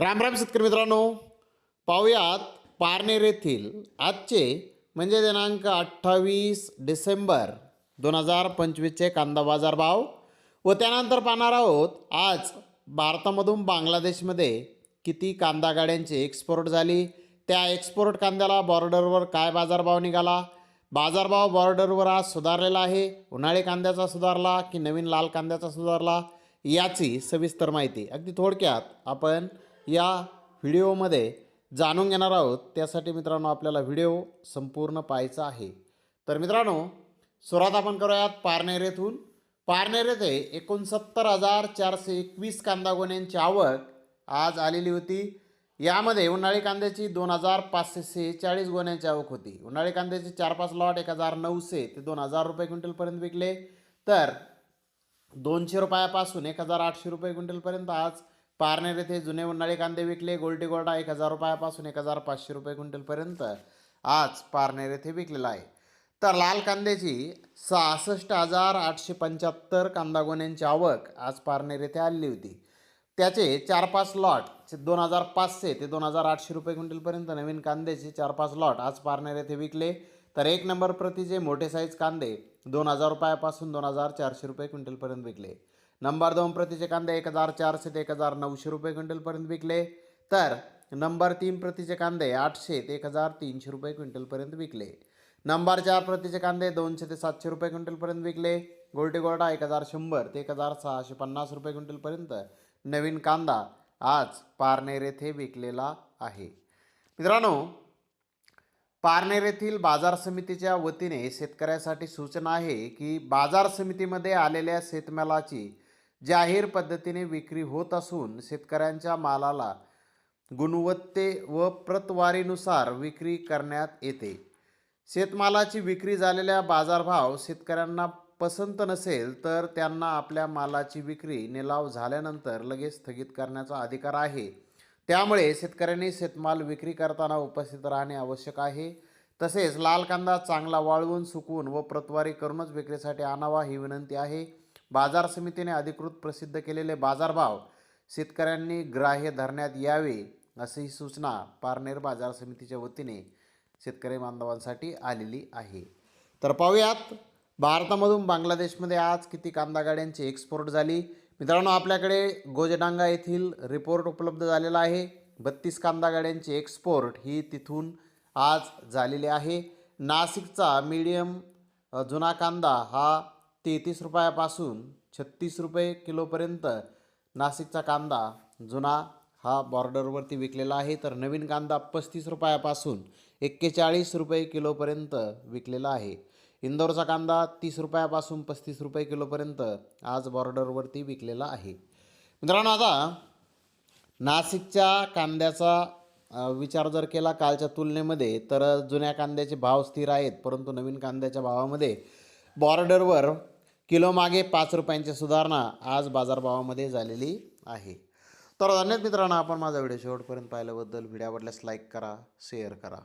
राम राम शेतकरी मित्रांनो. पाहुयात पारनेर येथील आजचे म्हणजे दिनांक अठ्ठावीस डिसेंबर दोन हजार पंचवीसचे कांदा बाजार भाव व त्यानंतर पाहणार आहोत आज भारतामधून बांगलादेशमध्ये किती कांदा गाड्यांची एक्सपोर्ट झाली त्या एक्सपोर्ट कांद्याला बॉर्डरवर काय बाजारभाव निघाला बाजारभाव बॉर्डरवर आज सुधारलेला आहे उन्हाळी कांद्याचा सुधारला की नवीन लाल कांद्याचा सुधारला याची सविस्तर माहिती. अगदी थोडक्यात आपण या व्हिडिओमध्ये जाणून घेणार आहोत. त्यासाठी मित्रांनो आपल्याला व्हिडिओ संपूर्ण पाहायचा आहे. तर मित्रांनो सुरुवात आपण करूयात पारनेर येथून. पारनेर येथे एकोणसत्तर हजार चारशे एकवीस कांदा गोण्यांची आवक आज आलेली होती. यामध्ये उन्हाळी कांद्याची दोन हजार पाचशे सेहेचाळीस गोण्यांची आवक होती. उन्हाळी कांद्याची चार पाच लॉट एक हजार नऊशे ते दोन हजार रुपये क्विंटलपर्यंत विकले. तर दोनशे रुपयापासून एक हजार आठशे रुपये क्विंटलपर्यंत आज पारनेर येथे जुने उन्हाळी कांदे विकले. गोल्डी गोल्डा एक हजार रुपयापासून एक हजार पाचशे रुपये क्विंटलपर्यंत आज पारनेर येथे विकलेला आहे. तर लाल कांद्याची सहासष्ट हजार आठशे पंच्याहत्तर कांदागोण्यांची आवक आज पारनेर येथे आलेली होती. त्याचे चार पाच लॉट दोन हजार पाचशे ते दोन हजार आठशे रुपये क्विंटलपर्यंत नवीन कांद्याचे चार पाच लॉट आज पारनेर येथे विकले. तर एक नंबर प्रतीचे मोठे साईज कांदे दोन हजार रुपयापासून दोन हजार चारशे रुपये क्विंटलपर्यंत विकले. नंबर दोन प्रतीचे कांदे एक हजार चारशे ते एक हजार नऊशे रुपये क्विंटलपर्यंत विकले. तर नंबर तीन प्रतीचे कांदे आठशे ते एक हजार तीनशे रुपये क्विंटलपर्यंत विकले. नंबर चार प्रतीचे कांदे दोनशे ते सातशे रुपये क्विंटलपर्यंत विकले. गोल्टी गोल्डा एक हजार शंभर ते एक हजार सहाशे पन्नास रुपये क्विंटलपर्यंत. नवीन कांदा आज पारनेर येथे विकलेला आहे. मित्रांनो पारनेर येथील बाजार समितीच्या वतीने शेतकऱ्यासाठी सूचना आहे की बाजार समितीमध्ये आलेल्या शेतमालाची जाहीर पद्धतीने विक्री होत असून शेतकऱ्यांच्या मालाला गुणवत्ते व प्रतवारीनुसार विक्री करण्यात येते. शेतमालाची विक्री झालेल्या बाजारभाव शेतकऱ्यांना पसंत नसेल तर त्यांना आपल्या मालाची विक्री निलाव झाल्यानंतर लगेच स्थगित करण्याचा अधिकार आहे. त्यामुळे शेतकऱ्यांनी शेतमाल विक्री करताना उपस्थित राहणे आवश्यक आहे. तसेच लाल कांदा चांगला वाळवून सुकवून व प्रतवारी करूनच विक्रीसाठी आणावा ही विनंती आहे. बाजार समितीने अधिकृत प्रसिद्ध केलेले बाजारभाव शेतकऱ्यांनी ग्राह्य धरण्यात यावे अशी सूचना पारनेर बाजार समितीच्या वतीने शेतकरी बांधवांसाठी आलेली आहे. तर पाहूयात भारतामधून बांगलादेशमध्ये आज किती कांदा गाड्यांची एक्सपोर्ट झाली? मित्रांनो आपल्याकडे गोजडांगा येथील रिपोर्ट उपलब्ध झालेला आहे. बत्तीस कांदा गाड्यांची एक्सपोर्ट ही तिथून आज झालेली आहे. नाशिकचा मीडियम जुना कांदा हा तेहतीस रुपयापासून छत्तीस रुपये किलोपर्यंत नाशिकचा कांदा जुना हा बॉर्डरवरती विकलेला आहे तर नवीन कांदा पस्तीस रुपयापासून एक्केचाळीस रुपये किलोपर्यंत विकलेला आहे. इंदोरचा कांदा तीस रुपयापासून पस्तीस रुपये किलोपर्यंत आज बॉर्डरवरती विकलेला आहे. मित्रांनो आता नाशिकच्या कांद्याचा विचार जर केला कालच्या तुलनेमध्ये तर जुन्या कांद्याचे भाव स्थिर आहेत परंतु नवीन कांद्याच्या भावामध्ये बॉर्डरवर किलोमागे पाच रुपयांची सुधारणा आज बाजारभावामध्ये झालेली आहे. तर धन्यवाद मित्रांनो आपण माझा व्हिडिओ शेवटपर्यंत पाहिल्याबद्दल. व्हिडिओ आवडल्यास लाईक करा शेअर करा.